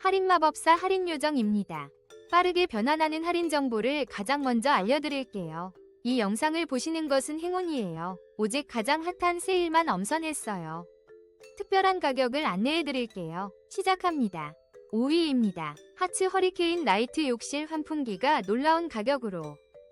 할인 마법사 할인 요정입니다. 빠르게 변환하는 할인 정보를 가장 먼저 알려드릴게요. 이 영상을 보시는 것은 행운이에요. 오직 가장 핫한 세일만 엄선했어요. 특별한 가격을 안내해드릴게요. 시작합니다. 5위입니다. 하츠 허리케인 라이트 욕실 환풍기가 놀라운 가격으로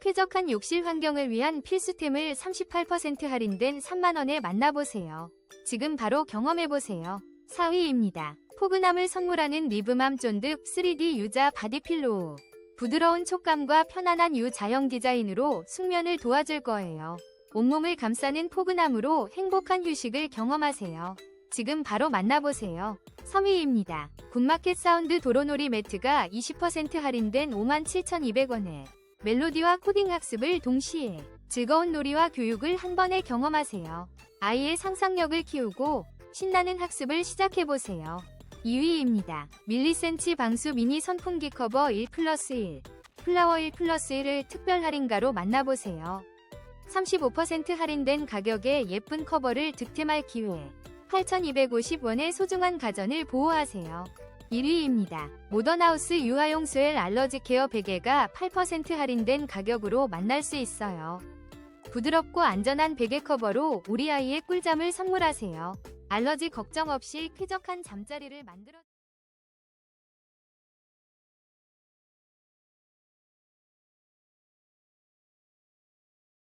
쾌적한 욕실 환경을 위한 필수템을 38% 할인된 3만원에 만나보세요. 지금 바로 경험해보세요. 4위입니다. 포근함을 선물하는 리브맘 쫀득 3D 유자 바디필로우. 부드러운 촉감과 편안한 유자형 디자인으로 숙면을 도와줄 거예요. 온몸을 감싸는 포근함으로 행복한 휴식을 경험하세요. 지금 바로 만나보세요. 3위입니다. 굿마켓 사운드 도로놀이 매트가 20% 할인된 57,200원에 멜로디와 코딩 학습을 동시에 즐거운 놀이와 교육을 한 번에 경험하세요. 아이의 상상력을 키우고 신나는 학습을 시작해보세요. 2위입니다. 밀리센치 방수 미니 선풍기 커버 1 플러스 1 플라워 1 플러스 1을 특별 할인가로 만나보세요. 35% 할인된 가격에 예쁜 커버를 득템할 기회 8,250원의 소중한 가전을 보호하세요. 1위입니다. 모던하우스 유아용 스웰 알러지 케어 베개가 8% 할인된 가격으로 만날 수 있어요. 부드럽고 안전한 베개 커버로 우리 아이의 꿀잠을 선물하세요. 알러지 걱정 없이 쾌적한 잠자리를 만들어